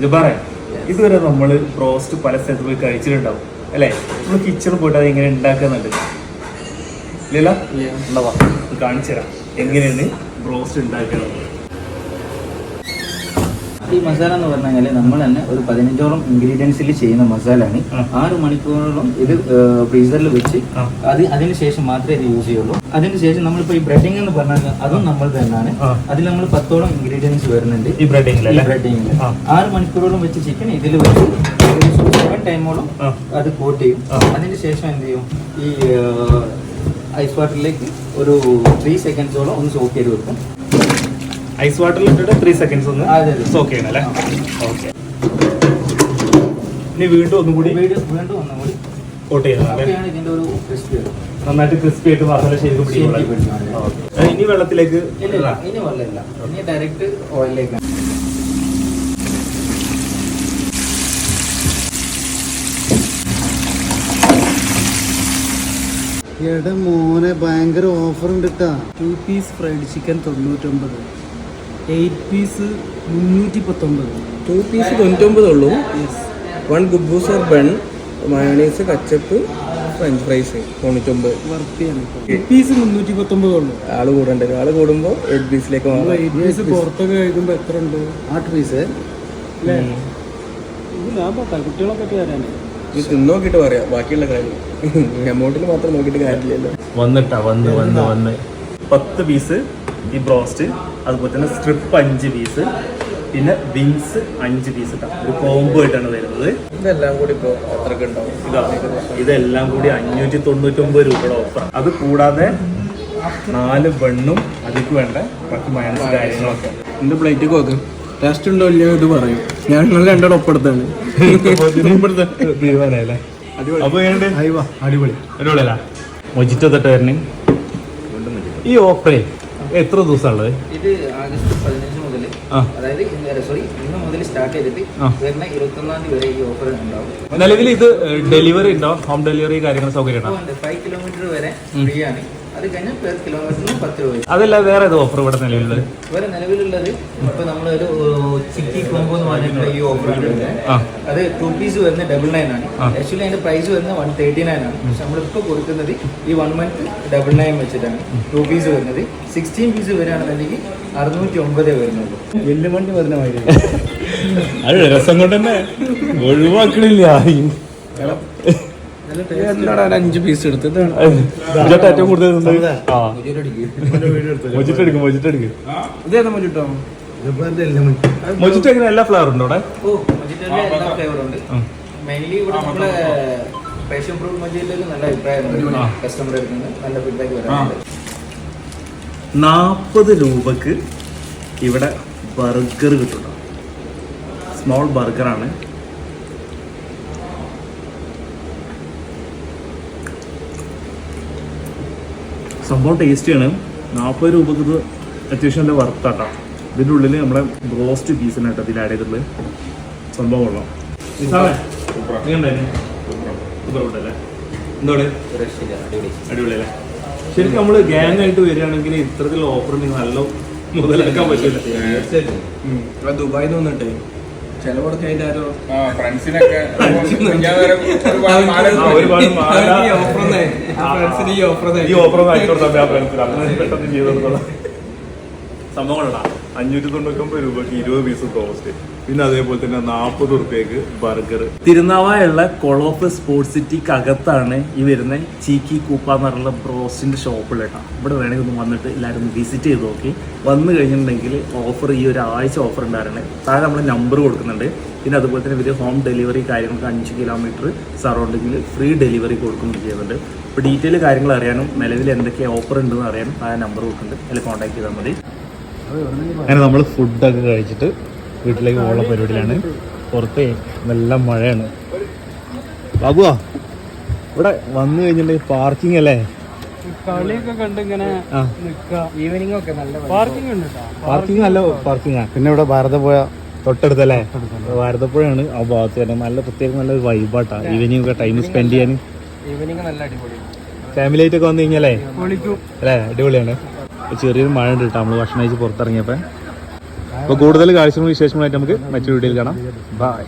ജുബാറെ ഇതുവരെ നമ്മൾ റോസ്റ്റ് പല സ്ഥലത്ത് പോയി കഴിച്ചിട്ടുണ്ടാവും. അല്ലേ? നമ്മൾ കിച്ചണിൽ പോയിട്ട് അത് എങ്ങനെ ഉണ്ടാക്കുന്നുണ്ട് ഇല്ലല്ലോ? ഉണ്ടാവാ കാണിച്ചു തരാം എങ്ങനെയാണ് റോസ്റ്റ് ഉണ്ടാക്കുന്നത് ഈ മസാല എന്ന് പറഞ്ഞു കഴിഞ്ഞാൽ നമ്മൾ തന്നെ ഒരു പതിനഞ്ചോളം ഇൻഗ്രീഡിയൻസിൽ ചെയ്യുന്ന മസാലയാണ്. ആറ് മണിക്കൂറോളം ഇത് ഫ്രീസറിൽ വെച്ച്. അത് അതിന് ശേഷം മാത്രമേ ഇത് യൂസ് ചെയ്യുള്ളൂ. അതിനുശേഷം നമ്മളിപ്പോൾ ഈ ബ്രെഡിംഗ് എന്ന് പറഞ്ഞാൽ അതും നമ്മൾ തന്നെയാണ്. അതിൽ നമ്മൾ പത്തോളം ഇൻഗ്രീഡിയൻസ് വരുന്നുണ്ട്. ഈ ബ്രെഡിംഗിൽ ബ്രെഡിങ്ങിൽ ആ. ആറ് മണിക്കൂറോളം വെച്ച് ചിക്കൻ ഇതിൽ വെച്ച് സെവൻ ടൈമോളം അത് കോട്ട് ചെയ്യും. അതിനുശേഷം ശേഷം എന്ത് ചെയ്യും? ഈ ഐസ് വാട്ടറിലേക്ക് ഒരു ത്രീ സെക്കൻഡ്സോളം ഒന്ന് സോക്ക് ചെയ്ത് വെക്കും. ഐസ് വാട്ടറിൽ ഇട്ടിട്ട് ത്രീ സെക്കൻഡ്സ് ഒന്ന്. സോക്ക് ചെയ്യണം അല്ലേ? ഓക്കെ ഇനി വീണ്ടും ഒന്നും കൂടി വീണ്ടും വീണ്ടും ഒന്നും കൂടി. കോട്ട് ചെയ്യണം അല്ലേ? അപ്പോഴാണ് ഒരു ക്രിസ്പി വരും നന്നായിട്ട് ക്രിസ്പി ആയിട്ട് മസാല ശരിക്കും പിടിക്കും. ഇനി വെള്ളത്തിലേക്ക് ഇനി വെള്ളമില്ല. ഇനി ഡയറക്റ്റ് എടാ മോനെ ഭയങ്കര ഓഫർ ഉണ്ട് കേട്ടാ ടു പീസ് ഫ്രൈഡ് ചിക്കൻ തൊണ്ണൂറ്റൊമ്പത്. എയ്റ്റ് പീസ് മുന്നൂറ്റി പത്തൊമ്പത് ടു പീസ് തൊണ്ണൂറ്റൊമ്പത് ഉള്ളൂ one ഗുബൂസർ or bun mayonnaise ketchup french fries തൊണ്ണൂറ്റൊമ്പത്. പീസ് മുന്നൂറ്റി പത്തൊമ്പത് ഉള്ളൂ ആൾ കൂടണ്ട ആൾ കൂടുമ്പോൾ എയ്റ്റ് പീസിലേക്ക് പീസ് പുറത്തൊക്കെ കഴിക്കുമ്പോൾ എത്ര ഉണ്ട്? ആട്ട് പീസ് ഇത് തിന്നോക്കിട്ട് പറയാം. ബാക്കിയുള്ള കാര്യം. എമൗണ്ടിൽ മാത്രം നോക്കിയിട്ട് കാര്യമില്ലല്ലോ. വന്നിട്ടാ വന്ന് വന്ന് വന്ന്. പത്ത് പീസ് ഈ ബ്രോസ്റ്റ് അതുപോലെ തന്നെ സ്ട്രിപ്പ് അഞ്ച് പീസ് പിന്നെ വിങ്സ് അഞ്ച് പീസ് ഒരു കോംബോ ആയിട്ടാണ് വരുന്നത്. ഇതെല്ലാം കൂടി ഇപ്പോൾ എത്രക്ക് ഉണ്ടാവും ഇതാ ഇതെല്ലാം കൂടി അഞ്ഞൂറ്റി തൊണ്ണൂറ്റി ഒമ്പത് രൂപയുടെ ഓഫർ അത് കൂടാതെ നാല് ബണ്ണും അതിക്ക് വേണ്ട കുറച്ച് മൈനസ് കാര്യങ്ങളൊക്കെ. എന്റെ പ്ലേറ്റ് കോക്ക് ടേസ്റ്റ് ഉണ്ടോ ഇല്ലയോ ഇത് പറയും. ഞാൻ നിങ്ങൾ രണ്ടോടെ ഒപ്പെടുത്താണ്. തീരുമാനമല്ലേ അടിപൊളി. അടിപൊളി. മൊജിറ്റോ തൊട്ട് വരണേ ഈ ഓഫറേ എത്ര ദിവസമുള്ളത് ഇത് ആഗസ്റ്റ് പതിനഞ്ച് മുതൽ അതായത് സോറി ഇന്ന് മുതൽ സ്റ്റാർട്ട് ചെയ്തിട്ട്. വരുന്ന ഇരുപത്തൊന്നാം തീയതി വരെ ഈ ഓഫർ ഉണ്ടാവും. നിലവിൽ ഇത് ഡെലിവറി ഉണ്ടോ ഹോം ഡെലിവറി കാര്യങ്ങൾ സൗകര്യം ഫൈവ് കിലോമീറ്റർ വരെ ഫ്രീ ആണ്. അത് കഴിഞ്ഞാൽ പെർ കിലോമീറ്ററിന് പത്ത് രൂപ. അതല്ല വേറെ ഏത് ഓഫർ ഇവിടെ നിലവിലുള്ളത്? ഇവരെ നിലവിലുള്ളത് ഇപ്പൊ നമ്മളൊരു ചിക്കി കോംബോ എന്ന് പറഞ്ഞിട്ടുള്ള ഈ ഓഫർ ഉണ്ട്. അത് ടു പീസ് വരുന്ന ഡബിൾ നയൻ ആണ്. ആക്ച്വലി അതിന്റെ പ്രൈസ് വരുന്നത് വൺ തേർട്ടി നയൻ ആണ്. പക്ഷെ നമ്മളിപ്പോ കൊടുക്കുന്നത് ഈ വൺ മന്ത് ഡബിൾ നയൻ വെച്ചിട്ടാണ്. ടു പീസ് വരുന്നത്. സിക്സ്റ്റീൻ പീസ് വരികയാണെന്നുണ്ടെങ്കിൽ അറുന്നൂറ്റി ഒമ്പതേ വരുന്നുള്ളൂ അത് രസം കൊണ്ട് തന്നെ ഒഴിവാക്കണില്ല അഞ്ച് പീസ് എടുത്ത് ഏറ്റവും കൂടുതൽ മൊജിറ്റ് എടുക്കും മൊജിറ്റ് എടുക്കും. ഇതേതാ മതിട്ടോ മൊജിറ്റ് എങ്ങനെ? എല്ലാ ഫ്ലേവർ ഉണ്ടോ അവിടെ? എല്ലാ ഉണ്ട്. മെയിൻലി ഇവിടെ നമ്മൾ പാഷൻ ഫ്രൂട്ട് മൊജിറ്റോയിൽ നല്ല അഭിപ്രായം. കസ്റ്റമർ എടുക്കുന്നത് നല്ല ഫീഡ്ബാക്ക് വരാറുണ്ട്. നാൽപ്പത് രൂപക്ക് ഇവിടെ ബർഗർ കിട്ടും. സ്മോൾ ബർഗറാണ് സംഭവം ടേസ്റ്റിയാണ്. നാൽപ്പത് രൂപക്ക് ഇത് അത്യാവശ്യം നല്ല വർത്താട്ടോ ഇതിന്റെ ഉള്ളിൽ നമ്മളെ ബ്രോസ്റ്റ് പീസിനായിട്ട് ഇതിൽ ആഡ് ചെയ്തിട്ടുള്ള സംഭവം കൊള്ളാം. അടിപൊളിയല്ലേ? ശരിക്കും നമ്മൾ ഗ്യാങ് ആയിട്ട് വരികയാണെങ്കിൽ ഇത്തരത്തിലുള്ള ഓഫർ നല്ല മുതലാക്കാൻ പറ്റില്ല. ദുബായിൽ നിന്ന് ചെലവൊക്കെ അതിന്റെ ആരോ ഫ്രണ്ട്സിനൊക്കെ. ഈ ഓഫർ ഒന്ന് അഞ്ഞൂറ്റി തൊണ്ണൂറ്റൊമ്പത് രൂപയ്ക്ക് ഇരുപത് പീസ് ടോസ്റ്റ് പിന്നെ അതേപോലെ തന്നെ നാൽപ്പത് റുപ്യക്ക് ബർഗർ. തിരുനാവായുള്ള കൊളോഫ് സ്പോർട്സ് സിറ്റിക്ക് അകത്താണ് ഈ വരുന്ന ചീക്കി കൂപ്പ എന്ന് പറഞ്ഞുള്ള ബ്രോസിന്റെ ഷോപ്പുള്ള ഇവിടെ വേണമെങ്കിൽ ഒന്ന് വന്നിട്ട് എല്ലാവരും വിസിറ്റ് ചെയ്ത് നോക്കി. വന്നു കഴിഞ്ഞിട്ടുണ്ടെങ്കിൽ ഓഫർ ഈ ഒരു ആഴ്ച ഓഫർ ഉണ്ടായിരുന്നു താഴെ നമ്മൾ നമ്പർ കൊടുക്കുന്നുണ്ട്. പിന്നെ അതുപോലെ തന്നെ ഇവർ ഹോം ഡെലിവറി കാര്യങ്ങൾക്ക് അഞ്ച് കിലോമീറ്റർ സറൗണ്ടിങ്ങിൽ ഫ്രീ ഡെലിവറി കൊടുക്കുകയും ചെയ്യുന്നുണ്ട്. അപ്പോൾ ഡീറ്റെയിൽ കാര്യങ്ങൾ അറിയാനും നിലവിൽ എന്തൊക്കെ ഓഫർ ഉണ്ടെന്ന് അറിയാനും ആ നമ്പർ കൊടുക്കുന്നുണ്ട്. അതിൽ കോൺടാക്ട് ചെയ്താൽ മതി. അങ്ങനെ നമ്മൾ ഫുഡൊക്കെ കഴിച്ചിട്ട് വീട്ടിലേക്ക് പോകുന്ന പരിപാടിയിലാണ്. പുറത്ത് നല്ല മഴയാണ്. ബാബുവാ ഇവിടെ വന്നു കഴിഞ്ഞിട്ടുണ്ടെങ്കിൽ പാർക്കിംഗ് അല്ലേ? പാർക്കിംഗ് നല്ല പാർക്കിംഗ് ഉണ്ട് കേട്ടോ പാർക്കിംഗ് നല്ല പാർക്കിംഗാണ് പിന്നെ ഇവിടെ ഭാരതപ്പുഴ തൊട്ടടുത്തല്ലേ? ഭാരതപ്പുഴയാണ്. ആ ഭാഗത്ത് തന്നെ നല്ല പ്രത്യേകം നല്ല വൈബാട്ടാ ഈവനിങ് ഒക്കെ ടൈം സ്പെൻഡ് ചെയ്യാൻ. ഈവനിങ് നല്ല അടിപൊളി. ഫാമിലി ആയിട്ടൊക്കെ വന്നു കഴിഞ്ഞാലേ? അല്ലേ? അടിപൊളിയാണ്. ചെറിയൊരു മഴ ഉണ്ട് കേട്ടോ. നമ്മൾ ഭക്ഷണം കഴിച്ച് പുറത്തിറങ്ങിയപ്പോൾ അപ്പോൾ കൂടുതൽ കാഴ്ചകളും വിശേഷങ്ങളായിട്ട് നമുക്ക് മറ്റൊരു വീഡിയോയിൽ കാണാം. ബൈ